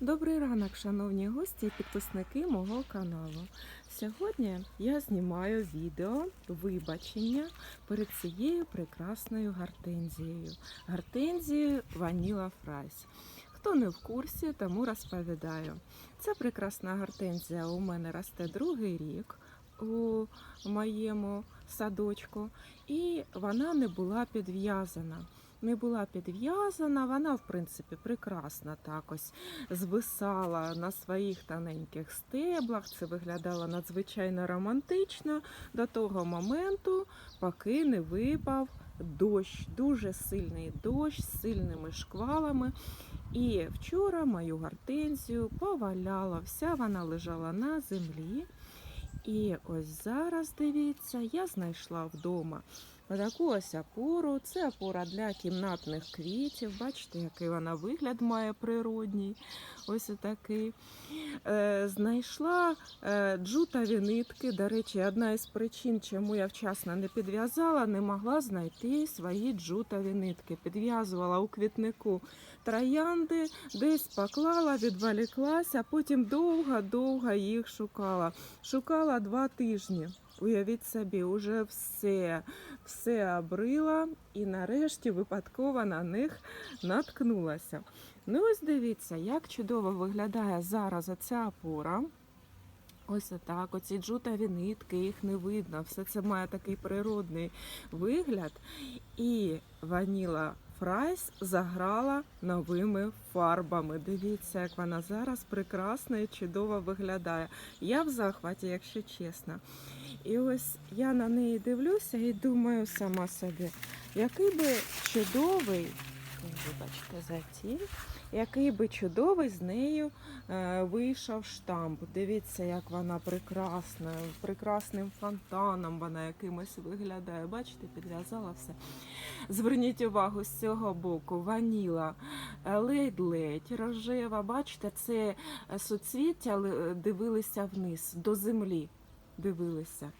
Добрий ранок, шановні гості і підписники мого каналу. Сьогодні я знімаю відео вибачення перед цією прекрасною гортензією. Гортензією Ваніла Фрайс. Хто не в курсі, тому розповідаю. Ця прекрасна гортензія у мене росте другий рік у моєму садочку, і вона не була підв'язана. Не була підв'язана, вона, в принципі, прекрасна так ось звисала на своїх тоненьких стеблах. Це виглядало надзвичайно романтично до того моменту, поки не випав дощ, дуже сильний дощ з сильними шквалами. І вчора мою гортензію поваляло, вся вона лежала на землі. І ось зараз, дивіться, я знайшла вдома таку ось опору. Це опора для кімнатних квітів. Бачите, який вона вигляд має природній. Ось отакий. Е, знайшла е, джутові нитки. До речі, одна із причин, чому я вчасно не підв'язала, не могла знайти свої джутові нитки. Підв'язувала у квітнику троянди, десь поклала, відволіклася, потім довго-довго їх шукала. Шукала два тижні. Уявіть собі, уже все, все обрила і нарешті випадково на них наткнулася. Ну ось дивіться, як чудово виглядає зараз оця опора. Ось отак, оці джутові нитки, їх не видно. Все це має такий природний вигляд. І ваніла Фрайс заграла новими фарбами. Дивіться, як вона зараз прекрасно і чудово виглядає. Я в захваті, якщо чесно. І ось я на неї дивлюся і думаю сама собі, який би чудовий, вибачте, за ті, який би чудовий з нею е, вийшов штамп. Дивіться, як вона прекрасна, прекрасним фонтаном вона якимось виглядає. Бачите, підв'язала все. Зверніть увагу з цього боку, ваніла е, ледь-ледь рожева. Бачите, це суцвіття е, дивилися вниз, до землі дивилися.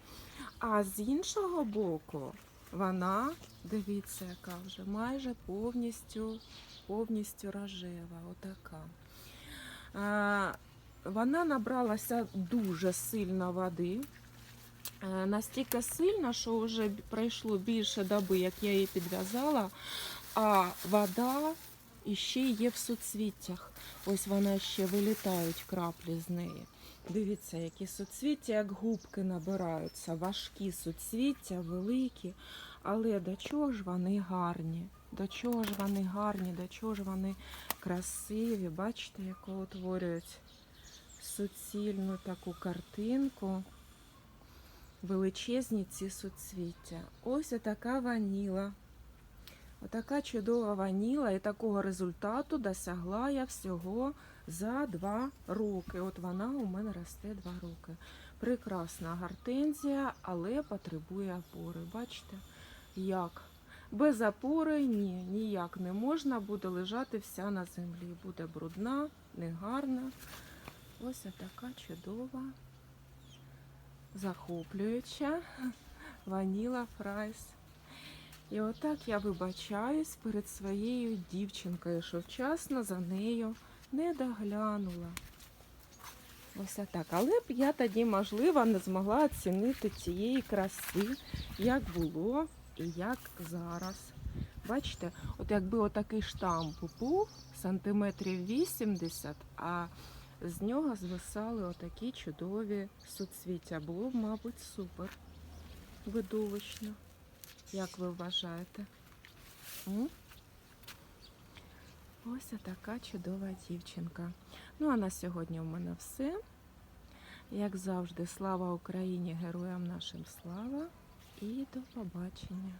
А з іншого боку, вона, дивіться, яка вже майже повністю, повністю рожева. Отака. Вона набралася дуже сильно води. Е, Настільки сильно, що вже пройшло більше доби, як я її підв'язала, а вода іще є в суцвіттях. Ось вона ще вилітають краплі з неї. Дивіться, які суцвіття, як губки набираються, важкі суцвіття, великі. Але до чого ж вони гарні? До чого ж вони гарні, до чого ж вони красиві? Бачите, яку утворюють суцільну таку картинку. Величезні ці суцвіття. Ось така ваніла. Отака чудова ваніла і такого результату досягла я всього за два роки. От вона у мене росте два роки. Прекрасна гортензія, але потребує опори. Бачите, як? Без опори ні, ніяк не можна, буде лежати вся на землі. Буде брудна, негарна. Ось така чудова, захоплююча ваніла фрайс. І отак я вибачаюсь перед своєю дівчинкою, що вчасно за нею не доглянула. Ось так. Але б я тоді, можливо, не змогла оцінити цієї краси, як було і як зараз. Бачите, от якби отакий штамп був сантиметрів 80, а з нього звисали отакі чудові суцвіття. Було б, мабуть, супер видовищно. Як ви вважаєте? М? Ось така чудова дівчинка. Ну, а на сьогодні у мене все. Як завжди, слава Україні, героям нашим слава і до побачення.